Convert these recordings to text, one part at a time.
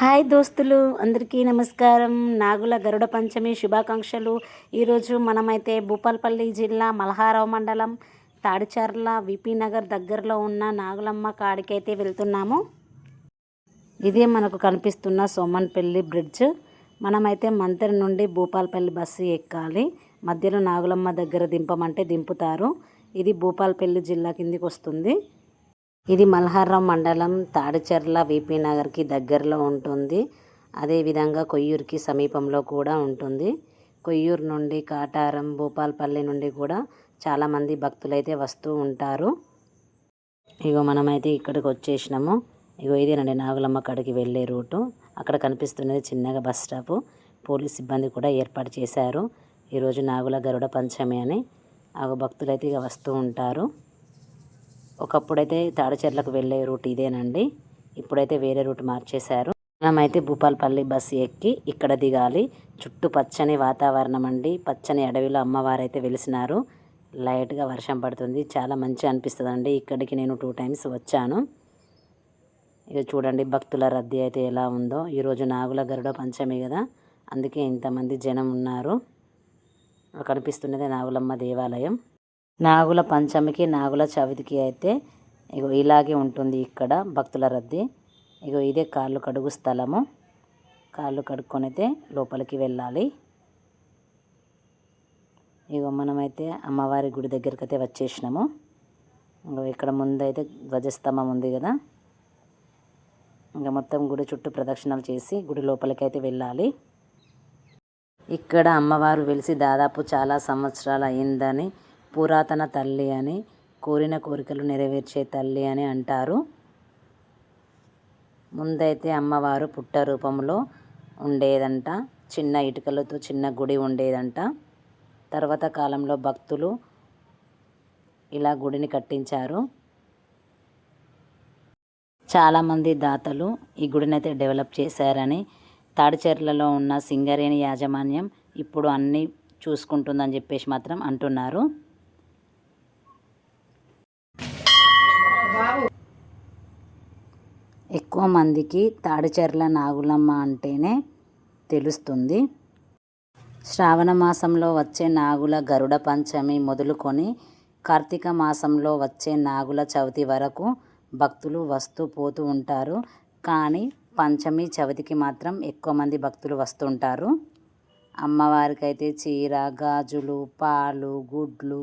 Hi దోస్తులు అందరికీ నమస్కారం. నాగుల గరుడ పంచమి శుభాకాంక్షలు. ఈరోజు మనమైతే భూపాల్పల్లి జిల్లా మల్హారావు మండలం తాడిచర్ల విపి నగర్ దగ్గరలో ఉన్న నాగులమ్మ కాడికైతే వెళ్తున్నాము. ఇదే మనకు కనిపిస్తున్న సోమన్పల్లి బ్రిడ్జ్. మనమైతే మంతెర నుండి భూపాల్పల్లి బస్సు ఎక్కాలి. మధ్యలో నాగులమ్మ దగ్గర దింపమంటే దింపుతారు. ఇది భూపాల్పల్లి జిల్లా కిందికి వస్తుంది ఇది మల్హారం మండలం తాడిచెర్ల విపి నగర్కి దగ్గరలో ఉంటుంది. అదేవిధంగా కొయ్యూరుకి సమీపంలో కూడా ఉంటుంది. కొయ్యూరు నుండి కాటారం భూపాల్పల్లి నుండి కూడా చాలామంది భక్తులైతే వస్తూ ఉంటారు. ఇగో మనమైతే ఇక్కడికి వచ్చేసినాము. ఇగో ఇదేనండి నాగులమ్మ కాడికి వెళ్ళే రూటు. అక్కడ కనిపిస్తున్నది చిన్నగా బస్ స్టాపు. పోలీస్ సిబ్బంది కూడా ఏర్పాటు చేశారు. ఈరోజు నాగుల గరుడ పంచమి అని. ఆ భక్తులైతే ఇక వస్తూ ఉంటారు. ఒకప్పుడైతే తాడిచెర్లకు వెళ్ళే రూట్ ఇదేనండి. ఇప్పుడైతే వేరే రూట్ మార్చేశారు. మనమైతే భూపాల్పల్లి బస్సు ఎక్కి ఇక్కడ దిగాలి. చుట్టూ పచ్చని వాతావరణం అండి పచ్చని అడవిలో అమ్మవారైతే వెలిసినారు. లైట్గా వర్షం పడుతుంది. చాలా మంచిగా అనిపిస్తుంది అండి ఇక్కడికి నేను టూ టైమ్స్ వచ్చాను. ఇక చూడండి భక్తుల రద్దీ అయితే ఎలా ఉందో. ఈరోజు నాగుల గరుడ పంచమి కదా. అందుకే ఇంతమంది జనం ఉన్నారు. కనిపిస్తున్నది నాగులమ్మ దేవాలయం. నాగుల పంచమికి నాగుల చవితికి అయితే ఇగో ఇలాగే ఉంటుంది ఇక్కడ భక్తుల రద్దీ. ఇగో ఇదే కాళ్ళు కడుగు స్థలము. కాళ్ళు కడుక్కొని అయితే లోపలికి వెళ్ళాలి. ఇగో మనమైతే అమ్మవారి గుడి దగ్గరికి అయితే వచ్చేసినాము. ఇంకో ఇక్కడ ముందైతే ధ్వజస్తంభం ఉంది కదా. ఇంకా మొత్తం గుడి చుట్టూ ప్రదక్షిణలు చేసి గుడి లోపలికి అయితే వెళ్ళాలి. ఇక్కడ అమ్మవారు వెలిసి దాదాపు చాలా సంవత్సరాలు అయిందని పురాతన తల్లి అని కోరిన కోరికలు నెరవేర్చే తల్లి అని అంటారు. ముందైతే అమ్మవారు పుట్ట రూపంలో ఉండేదంట. చిన్న ఇటుకలతో చిన్న గుడి ఉండేదంట. తర్వాత కాలంలో భక్తులు ఇలా గుడిని కట్టించారు. చాలామంది దాతలు ఈ గుడిని అయితే డెవలప్ చేశారని తాడిచెర్లలో ఉన్న సింగరేణి యాజమాన్యం ఇప్పుడు అన్నీ చూసుకుంటుందని చెప్పేసి మాత్రం అంటున్నారు. ఎక్కువ మందికి తాడిచెర్ల నాగులమ్మ అంటేనే తెలుస్తుంది. శ్రావణ మాసంలో వచ్చే నాగుల గరుడ పంచమి మొదలుకొని కార్తీక మాసంలో వచ్చే నాగుల చవితి వరకు భక్తులు వస్తూ పోతూ ఉంటారు. కానీ పంచమి చవితికి మాత్రం ఎక్కువ మంది భక్తులు వస్తుంటారు. అమ్మవారికి అయితే చీర గాజులు పాలు గుడ్లు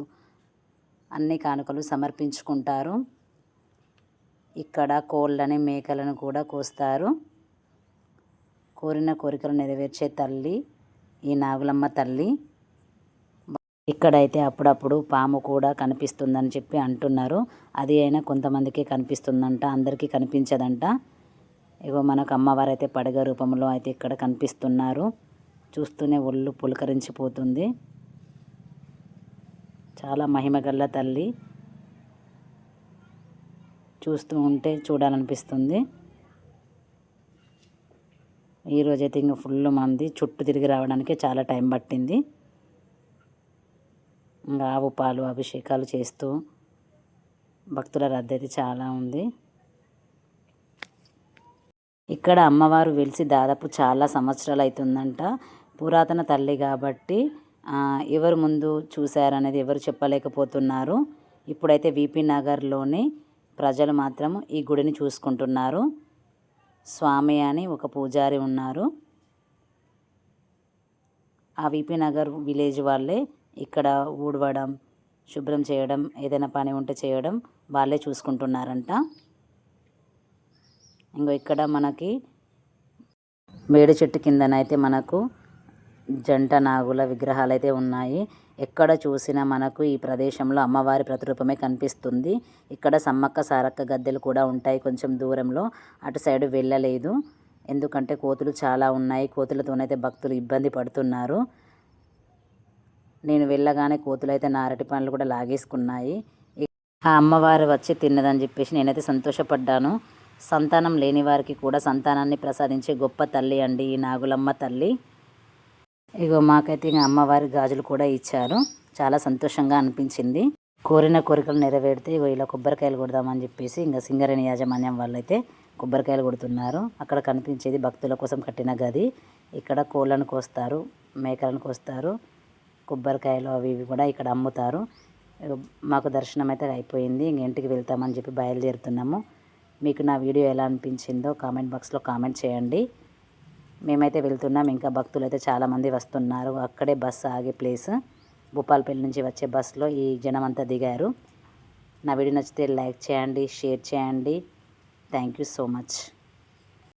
అన్ని కానుకలు సమర్పించుకుంటారు. ఇక్కడ కోళ్ళని మేకలను కూడా కోస్తారు. కోరిన కోరికలు నెరవేర్చే తల్లి ఈ నాగులమ్మ తల్లి. ఇక్కడైతే అప్పుడప్పుడు పాము కూడా కనిపిస్తుందని చెప్పి అంటున్నారు. అది అయినా కొంతమందికి కనిపిస్తుందంట అందరికీ కనిపించదంట. ఇగో మనకు అమ్మవారు అయితే పడగ రూపంలో అయితే ఇక్కడ కనిపిస్తున్నారు. చూస్తూనే ఒళ్ళు పులకరించిపోతుంది. చాలా మహిమగల్ల తల్లి. చూస్తూ ఉంటే చూడాలనిపిస్తుంది. ఈరోజైతే ఇంకా ఫుల్ మంది చుట్టూ తిరిగి రావడానికి చాలా టైం పట్టింది. ఇంకా ఆవు పాలు అభిషేకాలు చేస్తూ భక్తుల రద్దీ అయితే చాలా ఉంది. ఇక్కడ అమ్మవారు వెలిసి దాదాపు చాలా సంవత్సరాలు అవుతుందంట పురాతన తల్లి కాబట్టి ఎవరు ముందు చూశారనేది ఎవరు చెప్పలేకపోతున్నారు. ఇప్పుడైతే విపి నగర్లోని ప్రజలు మాత్రం ఈ గుడిని చూసుకుంటున్నారు. స్వామి అని ఒక పూజారి ఉన్నారు. ఆ విపి నగర్ విలేజ్ వాళ్ళే ఇక్కడ ఊడవడం శుభ్రం చేయడం ఏదైనా పని ఉంటే చేయడం వాళ్ళే చూసుకుంటున్నారంట. ఇంకో ఇక్కడ మనకి మేడి చెట్టు కిందనైతే మనకు జంట నాగుల విగ్రహాలు అయితే ఉన్నాయి. ఎక్కడ చూసినా మనకు ఈ ప్రదేశంలో అమ్మవారి ప్రతిరూపమే కనిపిస్తుంది. ఇక్కడ సమ్మక్క సారక్క గద్దెలు కూడా ఉంటాయి కొంచెం దూరంలో. అటు సైడ్ వెళ్ళలేదు. ఎందుకంటే కోతులు చాలా ఉన్నాయి. కోతులతోనైతే భక్తులు ఇబ్బంది పడుతున్నారు. నేను వెళ్ళగానే కోతులు అయితే నారటి పనులు కూడా లాగేసుకున్నాయి. ఆ అమ్మవారు వచ్చి తిన్నదని చెప్పేసి నేనైతే సంతోషపడ్డాను. సంతానం లేని వారికి కూడా సంతానాన్ని ప్రసాదించే గొప్ప తల్లి అండి ఈ నాగులమ్మ తల్లి. ఇగో మాకైతే ఇంకా అమ్మవారి గాజులు కూడా ఇచ్చారు. చాలా సంతోషంగా అనిపించింది. కోరిన కోరికలు నెరవేరితే ఇగో ఇలా కొబ్బరికాయలు కొడదామని చెప్పేసి ఇంకా సింగరేణి యాజమాన్యం వాళ్ళైతే కొబ్బరికాయలు కొడుతున్నారు. అక్కడ కనిపించేది భక్తుల కోసం కట్టిన గది. ఇక్కడ కోళ్ళను కోస్తారు మేకలను కోస్తారు కొబ్బరికాయలు అవి ఇవి కూడా ఇక్కడ అమ్ముతారు. మాకు దర్శనం అయితే అయిపోయింది. ఇంక ఇంటికి వెళ్తామని చెప్పి బయలుదేరుతున్నాము. మీకు నా వీడియో ఎలా అనిపించిందో కామెంట్ బాక్స్లో కామెంట్ చేయండి. మేమైతే వెళ్తున్నాం. ఇంకా భక్తులు అయితే చాలామంది వస్తున్నారు. అక్కడే బస్సు ఆగే ప్లేస్. భూపాలపల్లి నుంచి వచ్చే బస్సులో ఈ జనం అంతా దిగారు. నా వీడియో నచ్చితే లైక్ చేయండి షేర్ చేయండి. Thank you so much.